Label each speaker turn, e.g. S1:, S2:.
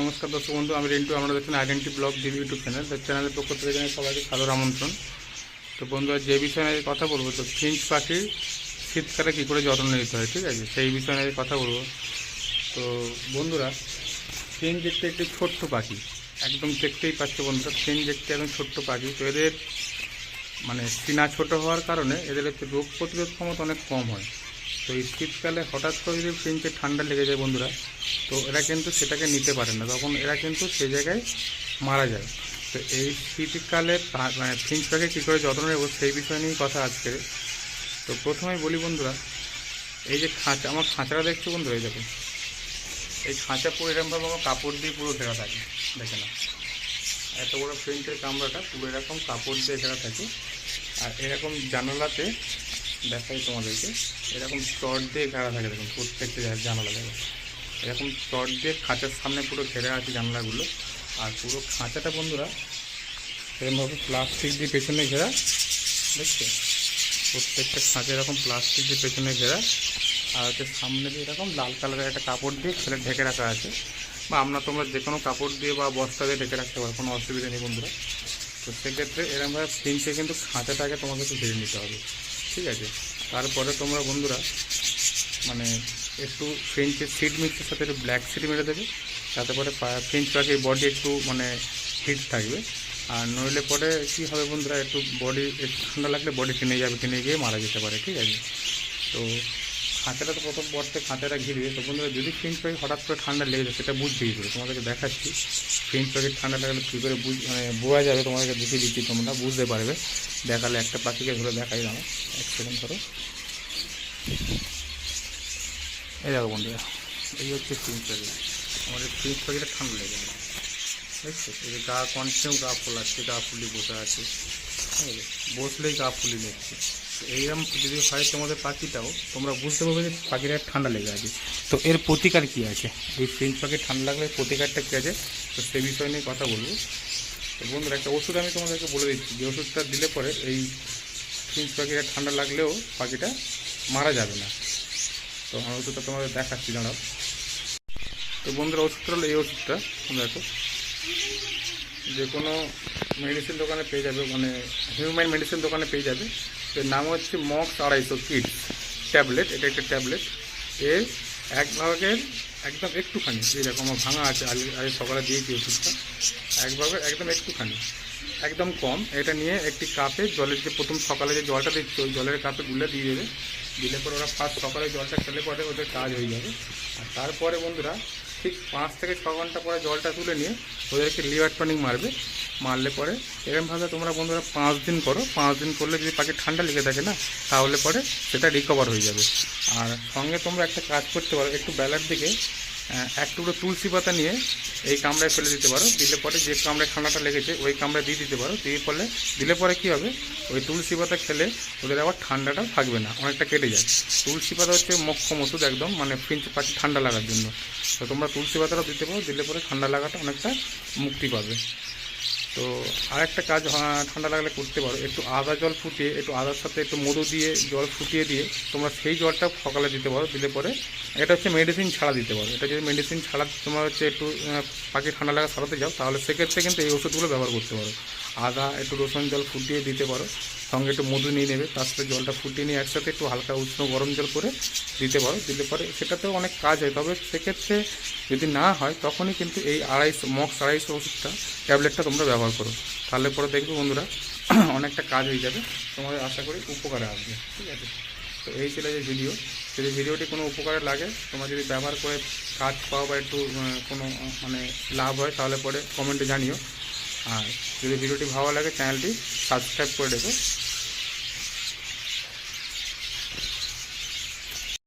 S1: নমস্কার দর্শক বন্ধু, আমি রিন্টু আমরা দেখছেন identity blog GB YouTube channel তো চ্যানেলের পক্ষ থেকে জানাই সবাইকে সাদর আমন্ত্রণ। তো বন্ধুরা যে বিষয়ে নিয়ে কথা বলব, তো ফিঞ্চ পাখির শীতকালে কী করে যত্ন নিতে হয়, ঠিক আছে? সেই বিষয়ে নিয়ে কথা বলব। তো বন্ধুরা, ফিঞ্চ দেখতে একটি ছোট্ট পাখি। একদম দেখতেই পাচ্ছে বন্ধুরা, ফিঞ্চ দেখতে একদম ছোট্ট পাখি। তো এদের মানে সিনা ছোট হওয়ার কারণে এদের হচ্ছে রোগ প্রতিরোধ ক্ষমতা অনেক কম হয়। তো এই শীতকালে হঠাৎ করে যদি ফিঞ্চে ঠান্ডা লেগে যায় বন্ধুরা, তো এরা কিন্তু সেটাকে নিতে পারে না। তখন এরা কিন্তু সেই জায়গায় মারা যায়। তো এই শীতকালে মানে পাখি কী করে যত্ন নেব সেই বিষয় নিয়েই কথা আজকে। তো প্রথমেই বলি বন্ধুরা, এই যে খাঁচা, আমার খাঁচাটা দেখছ বন্ধুরা? এই দেখো। এই খাঁচা পুরো এরকমভাবে আমার কাপড় দিয়ে পুরো ঘেরা থাকে, দেখে না এত বড় প্রিন্টের কামড়াটা পুরো এরকম কাপড় দিয়ে ঘেরা থাকে। আর এরকম জানালাতে দেখাই তোমাদেরকে এরকম চট দিয়ে ঘেরা থাকে দেখুন, প্রত্যেকটা জানালা দেখো। এরকম চট দিয়ে খাঁচার সামনে পুরো ঘেরা আছে জানলাগুলো। আর পুরো খাঁচাটা বন্ধুরা, এরকমভাবে প্লাস্টিক দিয়ে পেছনে ঘেরা, দেখছ? প্রত্যেকটা খাঁচা এরকম প্লাস্টিক দিয়ে পেছনে ঘেরা। আর হচ্ছে সামনে দিয়ে এরকম লাল কালারের একটা কাপড় দিয়ে ছেলে ঢেকে রাখা আছে। বা আমরা তোমরা যে কোনো কাপড় দিয়ে বা বস্তা দিয়ে ঢেকে রাখতে পারো, কোনো অসুবিধা নেই বন্ধুরা। তো সেক্ষেত্রে এরকমভাবে ফিনচে কিন্তু খাঁচাটাকে তোমাকে একটু ঘিরে নিতে হবে। ঠিক আছে। তারপরে তোমরা বন্ধুরা মানে একটু ফ্রেঞ্চের সিট মিক্সের সাথে একটু ব্ল্যাক সিট মেরে দেবে। তাতে পরে ফ্রেঞ্চ পাখির বডি একটু মানে হিট থাকবে। আর নইলে পরে কী হবে বন্ধুরা, একটু বডি একটু ঠান্ডা লাগলে বডি টেনে যাবে, টেনে গিয়ে মারা যেতে পারে, ঠিক আছে। তো খাঁচাটা তো প্রথম বর্তে খাঁচাটা ঘিরবে তো বন্ধুরা যদি ফ্রেঞ্চ পাখি হঠাৎ করে ঠান্ডা লেগে যায়, সেটা বুঝতে কী করে তোমাদেরকে দেখাচ্ছি। ফ্রেঞ্চ পাখির ঠান্ডা লাগলে কী করে বুঝ মানে বোঝা যাবে? তোমাদেরকে দেখিয়ে দিচ্ছি, তোমরা বুঝতে পারবে। দেখালে একটা পাখিকে ধরে দেখাই দাও। এক সেকেন্ড ধরো। এই দেখো বন্ধুরা, এই হচ্ছে ফিঞ্চ পাখি আমাদের ফিঞ্চ পাখিটা ঠান্ডা লেগে গেছে। দেখছ? এই যে গা কন্টিনিউ গা ফোলাচ্ছে গা ফুলি বসে আছে। ঠিক আছে? বসলেই গা ফুলি নিচ্ছে এইরকম যদি হয় তোমাদের পাখিটাও তোমরা বুঝতে পারবে যে পাখিটা ঠান্ডা লেগে আছে। তো এর প্রতিকার কী আছে? এই ফিঞ্চ পাখি ঠান্ডা লাগলে প্রতিকারটা কী আছে? তো সে বিষয় নিয়ে কথা বলব। তো বন্ধুরা একটা ওষুধ আমি তোমাদেরকে বলে দিচ্ছি। যে ওষুধটা দিলে পরে এই ফিঞ্চ পাখিটা ঠান্ডা লাগলেও পাখিটা মারা যাবে না। তো আমার ওষুধটা তোমাদের দেখাচ্ছি দাঁড়াও। তো বন্ধুরা ওষুধটা হলো এই ওষুধটা। তোমরা দেখো। যে কোনো মেডিসিন দোকানে পেয়ে যাবে মানে হিউম্যান মেডিসিন দোকানে পেয়ে যাবে। এর নাম হচ্ছে মক্স আড়াইশো কিট ট্যাবলেট, এটা একটা ট্যাবলেট। এর এক ভাগের, একদম একটুখানি যেরকম ভাঙা আছে, আজ সকালে দিয়েছি ওষুধটা। এক ভাগের, একদম একটুখানি, একদম কম। এটা নিয়ে একটি কাপে জলের যে প্রথম সকালে যে জলটা দিচ্ছে, ওই জলের কাপে গুলে দিয়ে দেবে। দিলে পরে ওরা ফার্স্ট সকালে জলটা খেলে পরে ওদের কাজ হয়ে যাবে। আর তারপরে বন্ধুরা, ঠিক পাঁচ থেকে ছ ঘণ্টা পরে জলটা তুলে নিয়ে ওদেরকে লিভার টনিক মারবে। মারলে পরে। এরকমভাবে তোমরা বন্ধুরা পাঁচ দিন করো। পাঁচ দিন করলে যদি পাখি ঠান্ডা লেগে থাকে না, তাহলে পরে সেটা রিকভার হয়ে যাবে। আর সঙ্গে তোমরা একটা কাজ করতে পারো, একটু বেলার দিকে এক টুকরো তুলসী পাতা নিয়ে এই কামড়ায় ফেলে দিতে পারো। দিলে পরে যে কামড়ায় ঠান্ডাটা লেগেছে, ওই কামড়ায় দিয়ে দিতে পারো। দিয়ে ফলে, দিলে পরে কী হবে? ওই তুলসী পাতা খেলে ওদের আবার ঠান্ডাটা থাকবে না, অনেকটা কেটে যায়। তুলসী পাতা হচ্ছে মক্ষম ওষুধ একদম মানে ফিঞ্চ পাখি ঠান্ডা লাগার জন্য। তো তোমরা তুলসী পাতাটা দিতে পারো, দিলে পরে ঠান্ডা লাগাটা অনেকটা মুক্তি পাবে। তো আর একটা কাজ ঠান্ডা লাগলে করতে পারো। একটু আদা জল ফুটিয়ে, একটু আদার সাথে একটু মধু দিয়ে জল ফুটিয়ে দিয়ে তোমরা সেই জলটা সকালে দিতে পারো, দিলে পরে এটা হচ্ছে মেডিসিন ছাড়া দিতে পারো। এটা যদি মেডিসিন ছাড়া তোমার হচ্ছে একটু পাখি ঠান্ডা লাগা সারাতে যাও, তাহলে সেক্ষেত্রে কিন্তু এই ওষুধগুলো ব্যবহার করতে পারো। আদা একটু রসুন জল ফুটিয়ে দিতে পারো। সঙ্গে একটু মধু নিয়ে নেবে, তার সাথে জলটা ফুটিয়ে নিয়ে একসাথে একটু হালকা উষ্ণ গরম জল করে দিতে পারো। দিলে পরে সেটাতেও অনেক কাজ হয়। তবে সেক্ষেত্রে যদি না হয়, তখনই কিন্তু এই আড়াইশো মক্স আড়াইশো ওষুধটা, ট্যাবলেটটা তোমরা ব্যবহার করো। তাহলে পরে দেখবে বন্ধুরা, অনেকটা কাজ হয়ে যাবে। তোমাদের আশা করি উপকারে আসবে। ঠিক আছে? তো এই ছিল যে ভিডিও যদি ভিডিওটি কোনো উপকারে লাগে, তোমরা যদি ব্যবহার করে কাজ পাও বা একটু কোনো মানে লাভ হয়, তাহলে পরে কমেন্টে জানিও। আর যদি ভিডিওটি ভালো লাগে চ্যানেলটি সাবস্ক্রাইব করে দেবো